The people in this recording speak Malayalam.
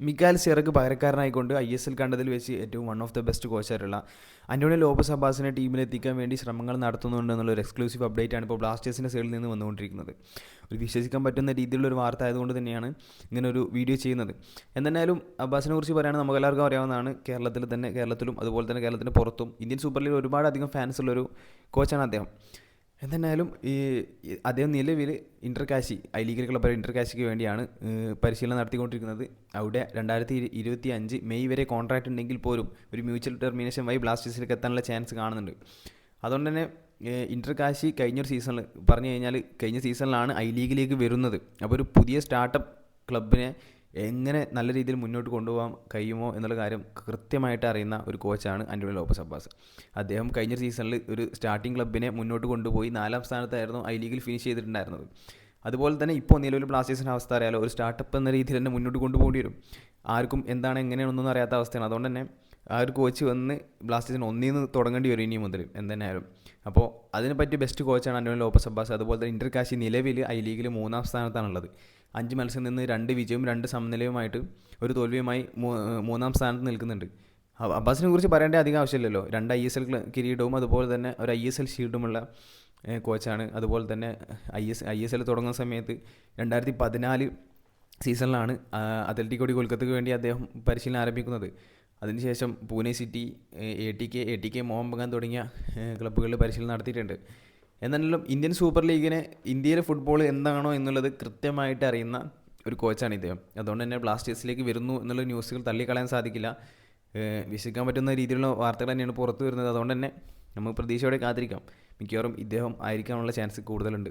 മിക്കാൽ സിറക്ക് പകരക്കാരനായിക്കൊണ്ട് ഐ എസ് എൽ കണ്ടതിൽ വെച്ച് ഏറ്റവും വൺ ഓഫ് ദ ബെസ്റ്റ് കോച്ചായിട്ടുള്ള അന്റോണിയോ ലോബസ് അബ്ബാസിനെ ടീമിലെത്തിക്കാൻ വേണ്ടി ശ്രമങ്ങൾ നടത്തുന്നുണ്ട് എന്നുള്ളൊരു എക്സ്ക്ലൂസീവ് അപ്ഡേറ്റ് ആണ് ഇപ്പോൾ ബ്ലാസ്റ്റേഴ്സിന്റെ സൈഡിൽ നിന്ന് വന്നുകൊണ്ടിരിക്കുന്നത്. ഒരു വിശ്വസിക്കാൻ പറ്റുന്ന രീതിയിലുള്ള ഒരു വാർത്ത ആയതുകൊണ്ട് തന്നെയാണ് ഇങ്ങനെ ഒരു വീഡിയോ ചെയ്യുന്നത്. എന്തായാലും അബ്ബാസിനെ കുറിച്ച് പറയുകയാണെങ്കിൽ നമുക്കെല്ലാവർക്കും അറിയാവുന്നതാണ് കേരളത്തിൽ തന്നെ കേരളത്തിലും അതുപോലെ തന്നെ കേരളത്തിന് പുറത്തും ഇന്ത്യൻ സൂപ്പർ ലീഗിൽ ഒരുപാട് അധികം ഫാൻസ് ഉള്ളൊരു കോച്ചാണ് അദ്ദേഹം. എന്തെന്നാലും ഈ അദ്ദേഹം നിലവിൽ ഇന്റർ കാശി ഐ ലീഗിൽ ക്ലബ് ഇന്റർ കാശിക്ക് വേണ്ടിയാണ് പരിശീലനം നടത്തിക്കൊണ്ടിരിക്കുന്നത്. അവിടെ രണ്ടായിരത്തി ഇരുപത്തി അഞ്ച് മെയ് വരെ കോൺട്രാക്റ്റ് ഉണ്ടെങ്കിൽ പോലും ഒരു മ്യൂച്വൽ ടെർമിനേഷൻ വൈ ബ്ലാസ്റ്റേഴ്സിലേക്ക് എത്താനുള്ള ചാൻസ് കാണുന്നുണ്ട്. അതുകൊണ്ട് തന്നെ ഏഹ്, ഇന്റർ കാശി കഴിഞ്ഞൊരു സീസണിൽ പറഞ്ഞു കഴിഞ്ഞാൽ കഴിഞ്ഞ സീസണിലാണ് ഐ ലീഗിലേക്ക് വരുന്നത്. അപ്പോൾ ഒരു പുതിയ സ്റ്റാർട്ടപ്പ് ക്ലബിനെ എങ്ങനെ നല്ല രീതിയിൽ മുന്നോട്ട് കൊണ്ടുപോകാൻ കഴിയുമോ എന്നുള്ള കാര്യം കൃത്യമായിട്ട് അറിയുന്ന ഒരു കോച്ചാണ് അന്റോണിയോ ലോപ്പസ് അബ്ബാസ്. അദ്ദേഹം കഴിഞ്ഞ സീസണിൽ ഒരു സ്റ്റാർട്ടിംഗ് ക്ലബിനെ മുന്നോട്ട് കൊണ്ടുപോയി നാലാം സ്ഥാനത്തായിരുന്നു ഐ ലീഗിൽ ഫിനിഷ് ചെയ്തിട്ടുണ്ടായിരുന്നത്. അതുപോലെ തന്നെ ഇപ്പോൾ നിലവിൽ ബ്ലാസ്റ്റേഴ്സിന്റെ അവസ്ഥ അറിയാലോ ഒരു സ്റ്റാർട്ടപ്പ് എന്ന രീതിയിൽ തന്നെ മുന്നോട്ട് കൊണ്ടുപോകേണ്ടി വരും. ആർക്കും എന്താണ് എങ്ങനെയാണെന്നൊന്നും അറിയാത്ത അവസ്ഥയാണ്. അതുകൊണ്ട് തന്നെ ആ ഒരു കോച്ച് വന്ന് ബ്ലാസ്റ്റേഴ്സിന് ഒന്നിൽ നിന്ന് തുടങ്ങേണ്ടി വരും ഇനി മുതൽ എന്തെന്നായാലും അപ്പോൾ അതിന് പറ്റിയ ബെസ്റ്റ് കോച്ചാണ് അന്റോണിയോ ലോപ്പസ് അബ്ബാസ്. അതുപോലെ തന്നെ ഇന്റർ കാശി നിലവിൽ ഐ ലീഗിൽ മൂന്നാം സ്ഥാനത്താണുള്ളത്. അഞ്ച് മത്സരം നിന്ന് രണ്ട് വിജയവും രണ്ട് സമനിലയുമായിട്ട് ഒരു തോൽവിയുമായി മൂന്നാം സ്ഥാനത്ത് നിൽക്കുന്നുണ്ട്. അബ്ബാസിനെ കുറിച്ച് പറയേണ്ട അധികം ആവശ്യമില്ലല്ലോ. രണ്ട് ഐ എസ് എൽ കിരീടവും അതുപോലെ തന്നെ ഒരു ഐ എസ് എൽ ഷീൽഡുമുള്ള കോച്ചാണ് അതുപോലെ തന്നെ I S I S L തുടങ്ങുന്ന സമയത്ത് രണ്ടായിരത്തി പതിനാല് സീസണിലാണ് ആ, അത്ലറ്റിക്കോ ഡി കൊൽക്കത്തയ്ക്ക് വേണ്ടി അദ്ദേഹം പരിശീലനം ആരംഭിക്കുന്നത്. അതിനുശേഷം Pune city A T K A T K Mohun Bagan തുടങ്ങിയ ക്ലബ്ബുകളിൽ പരിശീലനം നടത്തിയിട്ടുണ്ട്. എന്നാലും ഇന്ത്യൻ സൂപ്പർ ലീഗിനെ ഇന്ത്യയിലെ ഫുട്ബോൾ എന്താണോ എന്നുള്ളത് കൃത്യമായിട്ട് അറിയുന്ന ഒരു കോച്ചാണ് ഇദ്ദേഹം. അതുകൊണ്ട് തന്നെ ബ്ലാസ്റ്റേഴ്സിലേക്ക് വരുന്നു എന്നുള്ള ന്യൂസുകൾ തള്ളിക്കളയാൻ സാധിക്കില്ല. വിശ്വസിക്കാൻ പറ്റുന്ന രീതിയിലുള്ള വാർത്തകൾ തന്നെയാണ് പുറത്തു വരുന്നത്. അതുകൊണ്ട് തന്നെ നമുക്ക് പ്രതീക്ഷയോടെ കാത്തിരിക്കാം. മിക്കവാറും ഇദ്ദേഹം ആയിരിക്കാനുള്ള ചാൻസ് കൂടുതലുണ്ട്.